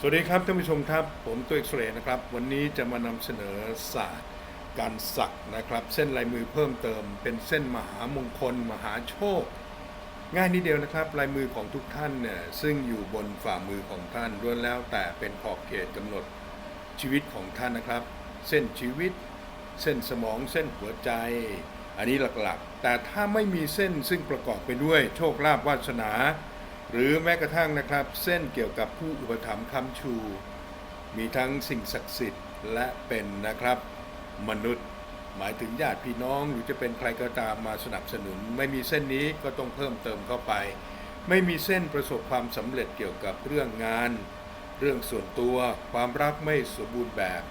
สวัสดีครับท่านผู้ชมครับ ผมตัวเอกเรย์นะครับ วันนี้จะมานำเสนอศาสตร์การสักนะครับ เส้นลายมือเพิ่มเติม เป็นเส้นมหามงคล มหาโชค ง่ายนิดเดียวนะครับ ลายมือของทุกท่านเนี่ยซึ่งอยู่บนฝ่ามือของท่านล้วนแล้ว แต่เป็นขอบเขตกำหนดชีวิตของท่านนะครับ เส้นชีวิต เส้นสมองเส้นหัวใจ อันนี้หลักๆ แต่ถ้าไม่มีเส้นซึ่งประกอบไปด้วยโชคลาภวาสนา หรือแม้กระทั่งนะครับ เส้นเกี่ยวกับผู้อุปถัมภ์ค้ำชู มีทั้งสิ่งศักดิ์สิทธิ์และเป็นนะครับมนุษย์ หมายถึงญาติพี่น้องหรือจะเป็นใครก็ตามมาสนับสนุน ไม่มีเส้นนี้ก็ต้องเพิ่มเติมเข้าไป ไม่มีเส้นประสบความสำเร็จเกี่ยวกับเรื่องงาน เรื่องส่วนตัว ความรักไม่สมบูรณ์แบบ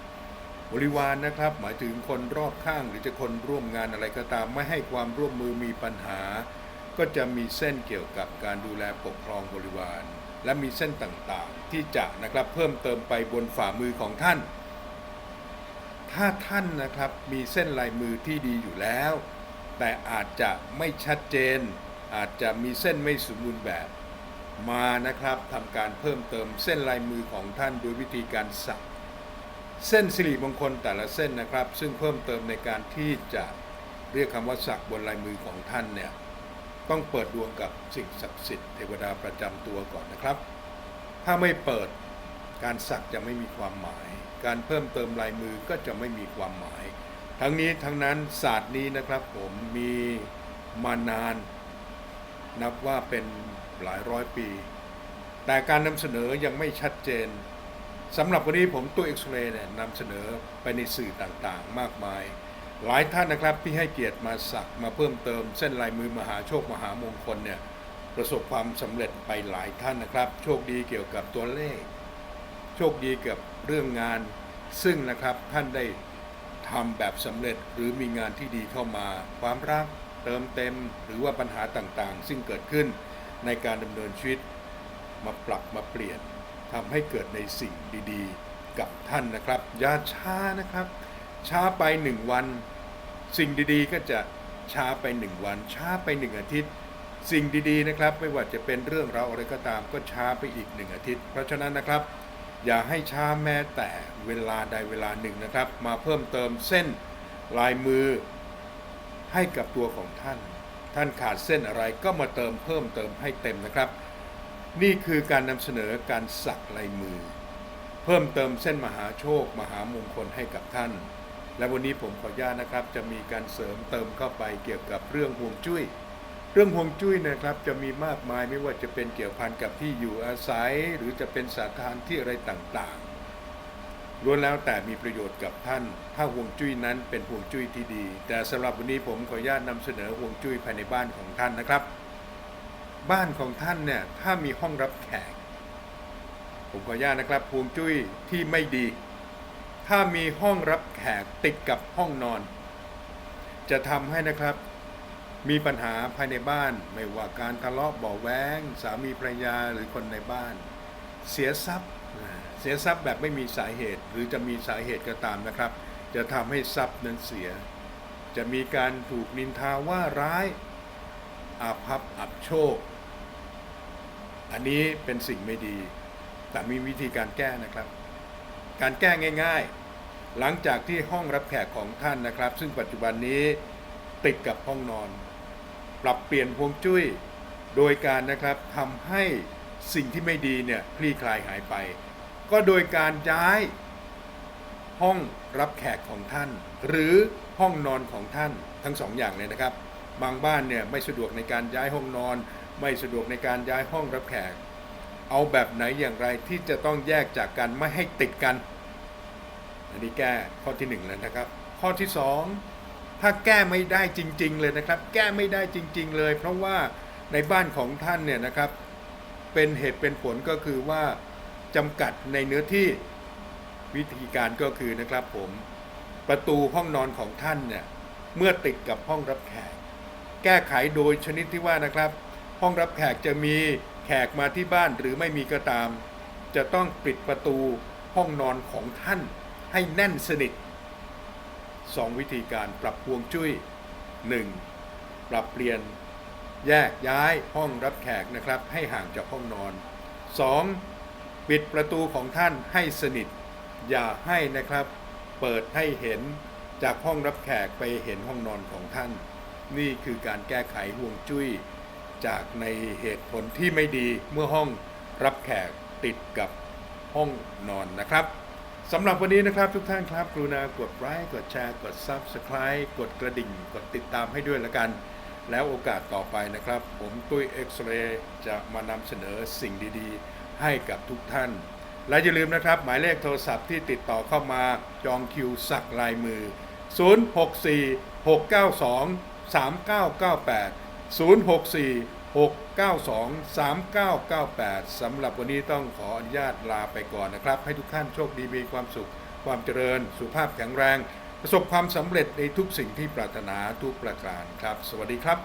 บริวารนะครับ หมายถึงคนรอบข้างหรือจะคนร่วมงานอะไรก็ตาม ไม่ให้ความร่วมมือมีปัญหา ก็จะมีเส้นเกี่ยวกับการดูแลปกครองบริวาร และมีเส้นต่างๆ ที่จะนะครับเพิ่มเติมไปบนฝ่ามือของท่าน ถ้าท่านนะครับมีเส้นลายมือที่ดีอยู่แล้ว แต่อาจจะไม่ชัดเจน อาจจะมีเส้นไม่สมบูรณ์แบบมานะครับทำการเพิ่มเติมเส้นลายมือของท่านโดยวิธีการสักเส้นสิริมงคลแต่ละเส้นนะครับ ซึ่งเพิ่มเติมในการที่จะเรียกคำว่าสักบนลายมือของท่านเนี่ย ต้องเปิดดวงกับสิ่งศักดิ์สิทธิ์เทวดาประจำตัวก่อนนะครับ ถ้าไม่เปิดการสักจะไม่มีความหมาย การเพิ่มเติมลายมือก็จะไม่มีความหมาย ทั้งนี้ทั้งนั้นศาสตร์นี้นะครับผมมีมานาน นับว่าเป็นหลายร้อยปี แต่การนำเสนอยังไม่ชัดเจนสำหรับวันนี้ผมตัวเอ็กซเรย์เนี่ยนำเสนอไปในสื่อต่างๆ มากมาย หลายท่านนะครับที่ให้เกียรติมาสักมาเพิ่มเติมเส้นลายมือมหาโชคมหามงคลเนี่ยประสบความสำเร็จไปหลายท่านนะครับ โชคดีเกี่ยวกับตัวเลข โชคดีกับเรื่องงาน ซึ่งนะครับท่านได้ทำแบบสำเร็จหรือมีงานที่ดีเข้ามา ความรักเติมเต็ม หรือว่าปัญหาต่างๆ ซึ่งเกิดขึ้นในการดำเนินชีวิต มาปรับมาเปลี่ยนทำให้เกิดในสิ่งดีๆ กับท่านนะครับอย่าช้านะครับ ช้าไปหนึ่งวัน สิ่งดีๆ ก็จะช้าไปหนึ่งวัน ช้าไปหนึ่งอาทิตย์ สิ่งดีๆนะครับ ไม่ว่าจะเป็นเรื่องราวอะไรก็ตามก็ช้าไปอีกหนึ่งอาทิตย์ เพราะฉะนั้นนะครับ อย่าให้ช้าแม้แต่เวลาใดเวลาหนึ่งนะครับ มาเพิ่มเติมเส้นลายมือให้กับตัวของท่าน ท่านขาดเส้นอะไรก็มาเติมเพิ่มเติมให้เต็มนะครับ นี่คือการนำเสนอการสักลายมือ เพิ่มเติมเส้นมหาโชค มหามงคลให้กับท่าน และวันนี้ผมขออนุญาตนะครับจะมีการเสริมเติมเข้าไปเกี่ยวกับเรื่องห่วงจุ้ย เรื่องห่วงจุ้ยนะครับจะมีมากมายไม่ว่าจะเป็นเกี่ยวพันกับที่อยู่อาศัย หรือจะเป็นสถานที่อะไรต่างๆล้วนแล้วแต่มีประโยชน์กับท่าน ถ้าห่วงจุ้ยนั้นเป็นห่วงจุ้ยที่ดี แต่สำหรับวันนี้ผมขออนุญาตนำเสนอห่วงจุ้ยภายในบ้านของท่านนะครับ บ้านของท่านเนี่ยถ้ามีห้องรับแขก ผมขออนุญาตนะครับห่วงจุ้ยที่ไม่ดี ถ้ามีห้องรับแขกติดกับห้องนอน จะทำให้นะครับมีปัญหาภายในบ้านไม่ว่าการทะเลาะเบาะแว้งสามีภรรยาหรือคนในบ้าน เสียทรัพย์ เสียทรัพย์แบบไม่มีสาเหตุ หรือจะมีสาเหตุก็ตามนะครับ จะทำให้ทรัพย์นั้นเสีย จะมีการถูกนินทาว่าร้ายอาภัพอับโชค อันนี้เป็นสิ่งไม่ดี แต่มีวิธีการแก้นะครับ การแก้ง่าย ๆ หลังจากที่ห้องรับแขกของท่านนะครับ ซึ่งปัจจุบันนี้ติดกับห้องนอน ปรับเปลี่ยนพวงจุ้ย โดยการนะครับทำให้สิ่งที่ไม่ดีเนี่ยคลี่คลายหายไป ก็โดยการย้าย ห้องรับแขกของท่าน หรือห้องนอนของท่านทั้งสองอย่างเลยนะครับ บางบ้านเนี่ยไม่สะดวกในการย้ายห้องนอน ไม่สะดวกในการย้ายห้องรับแขก เอาแบบไหนอย่างไรที่จะต้องแยกจากกันไม่ให้ติดกัน อันนี้แก้ข้อที่หนึ่งแล้วนะครับ ข้อที่สองถ้าแก้ไม่ได้จริง ๆ เลยนะครับ แก้ไม่ได้จริง ๆ เลย เพราะว่าในบ้านของท่านเนี่ยนะครับ เป็นเหตุเป็นผลก็คือว่าจำกัดในเนื้อที่วิธีการก็คือนะครับผมประตูห้องนอนของท่านเนี่ยเมื่อติดกับห้องรับแขก แก้ไขโดยชนิดที่ว่านะครับ ห้องรับแขกจะมี แขกมาที่บ้านหรือไม่มีก็ตาม จะต้องปิดประตูห้องนอนของท่านให้แน่นสนิทสองวิธีการปรับพวงจุ้ย 1. ปรับเปลี่ยนแยกย้ายห้องรับแขกนะครับ ให้ห่างจากห้องนอน 2. ปิดประตูของท่านให้สนิท อย่าให้นะครับ เปิดให้เห็นจากห้องรับแขกไปเห็นห้องนอนของท่าน นี่คือการแก้ไขห่วงจุ้ย จากในเหตุผลที่ไม่ดีเมื่อห้องรับแขกติดกับห้องนอนนะครับสำหรับวันนี้นะครับทุกท่านครับกรุณากดไลค์กดแชร์กด Subscribe กดกระดิ่ง กดติดตามให้ด้วยละกัน แล้วโอกาสต่อไปนะครับ ผมตุ้ยเอ็กซเรย์จะมานำเสนอสิ่งดีๆ ให้กับทุกท่าน และอย่าลืมนะครับ หมายเลขโทรศัพท์ที่ติดต่อเข้ามาจองคิวสักลายมือ 064 692 3998 064 692 3998 สำหรับวันนี้ต้องขออนุญาตลาไปก่อนนะครับ ให้ทุกท่านโชคดีมีความสุข ความเจริญ สุขภาพแข็งแรง ประสบความสำเร็จในทุกสิ่งที่ปรารถนาทุกประการครับ สวัสดีครับ